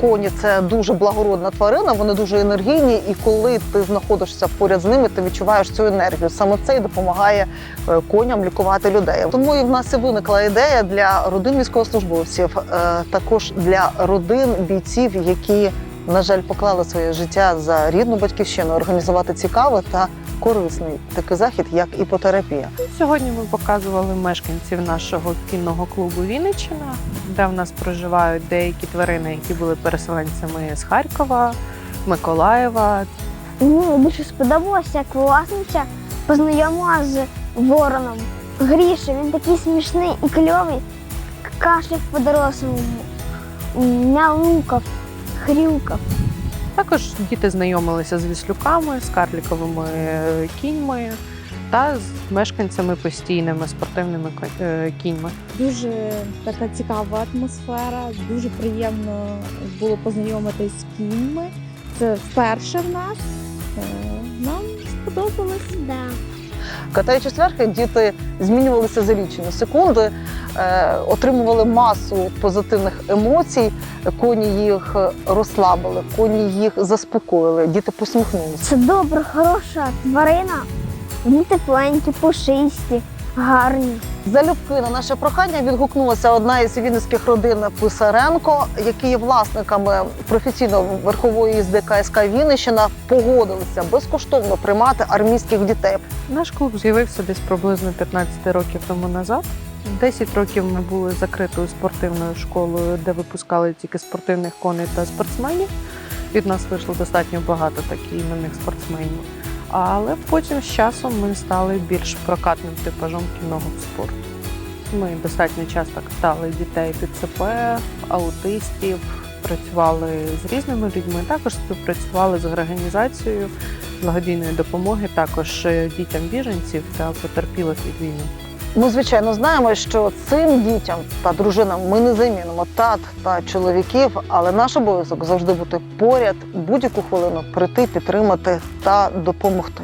коні це дуже благородна тварина, вони дуже енергійні, і коли ти знаходишся поряд з ними, ти відчуваєш цю енергію. Саме це і допомагає е, коням лікувати людей. Тому і в нас і виникла ідея для родин військовослужбовців, е, також для родин бійців, які, на жаль, поклали своє життя за рідну батьківщину, організувати цікавий та корисний такий захід, як іпотерапія. Сьогодні ми показували мешканців нашого кінного клубу Вінниччина, де в нас проживають деякі тварини, які були переселенцями з Харкова, Миколаєва. Мені більше сподобалося, як власниця познайомила з вороном. Гріша, він такий смішний і кльовий, кашляв по-дорослому, мяукав, хрюкав. Також діти знайомилися з віслюками, з карліковими кіньми та з мешканцями постійними спортивними е, кіньми. Дуже така цікава атмосфера. Дуже приємно було познайомитись з кіньми. Це вперше в нас. Е, Нам сподобалось. Да. Катаючись верхи, діти змінювалися за лічені секунди, е, отримували масу позитивних емоцій. Коні їх розслабили, коні їх заспокоїли, діти посміхнулися. Це добра, хороша тварина. Вони тепленькі, пушисті, гарні. Залюбки на наше прохання відгукнулася одна із вінницьких родин Писаренко, які є власниками професійно верхової їзди КСК Вінниччина, погодилися безкоштовно приймати армійських дітей. Наш клуб з'явився десь приблизно 15 років тому назад. 10 років ми були закритою спортивною школою, де випускали тільки спортивних коней та спортсменів. Від нас вийшло достатньо багато таких іменних спортсменів. Але потім з часом ми стали більш прокатним типажом кінного спорту. Ми достатньо часто катали дітей під ЦП, аутистів, працювали з різними людьми, також співпрацювали з організацією благодійної допомоги також е, дітям біженців та потерпілих від війни. Ми звичайно знаємо, що цим дітям та дружинам ми не замінимо тат та чоловіків, але наш обов'язок завжди бути поряд будь-яку хвилину прийти, підтримати та допомогти.